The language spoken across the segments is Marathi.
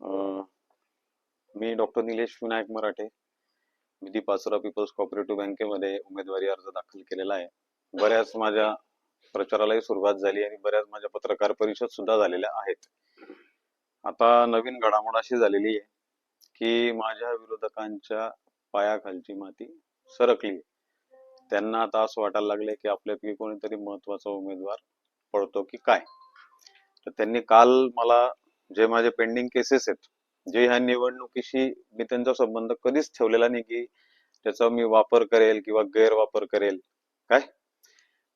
मी डॉक्टर निलेश विनायक मराठे. मी दी पाचोरा पीपल्स कॉपरेटिव्ह बँकेमध्ये उमेदवारी अर्ज दाखल केलेला आहे. बऱ्याच माझ्या प्रचारालाही सुरुवात झाली आणि बऱ्याच माझ्या पत्रकार परिषद सुद्धा झालेल्या आहेत. आता नवीन घडामोड अशी झालेली आहे की माझ्या विरोधकांच्या पायाखालची माती सरकली. त्यांना आता असं वाटायला लागले की आपल्यापैकी कोणीतरी महत्त्वाचा उमेदवार पडतो की काय? तर त्यांनी काल मला जे माझे पेंडिंग केसेस आहेत जे ह्या निवडणुकीशी मी त्यांचा संबंध कधीच ठेवलेला नाही की त्याचा मी वापर करेल किंवा गैरवापर करेल. काय?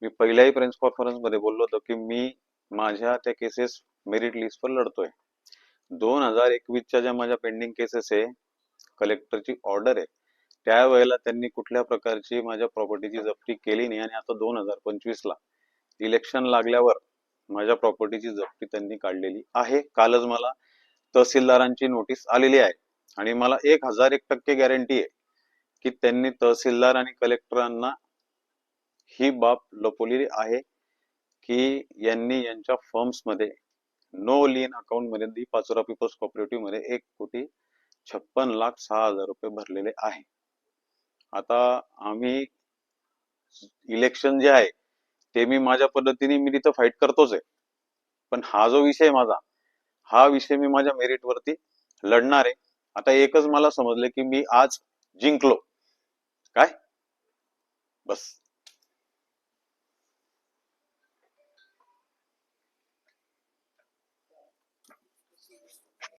मी पहिल्याही प्रेस कॉन्फरन्समध्ये बोललो होतो की मी माझ्या त्या केसेस मेरिट लिस्टवर लढतोय. दोन हजार एकवीसच्या ज्या माझ्या पेंडिंग केसेस आहे कलेक्टरची ऑर्डर आहे त्यावेळेला त्यांनी कुठल्या प्रकारची माझ्या प्रॉपर्टीची जप्ती केली नाही आणि आता दोन हजार पंचवीस ला इलेक्शन लागल्यावर माझ्या प्रॉपर्टीची जप्ती त्यांनी काढलेली आहे. कालच मला तहसीलदारांची नोटीस आलेली आहे. आणि मला एक हजार एक टक्के गॅरंटी आहे की त्यांनी तहसीलदार आणि कलेक्टरांना ही बाब लपवलेली आहे की यांनी यांच्या फर्म्समध्ये नो लीन अकाउंटमध्ये दी पाचोरा पीपल्स कॉपरेटिव्हमध्ये एक कोटी छप्पन लाख सहा हजार रुपये भरलेले आहे. आता आम्ही इलेक्शन जे आहे ते मी माझ्या पद्धतीने मी तिथं फाईट करतोच आहे. पण हा जो विषय माझा हा विषय मी माझ्या मेरिट वरती लढणार आहे. आता एकच मला समजलं की मी आज जिंकलो.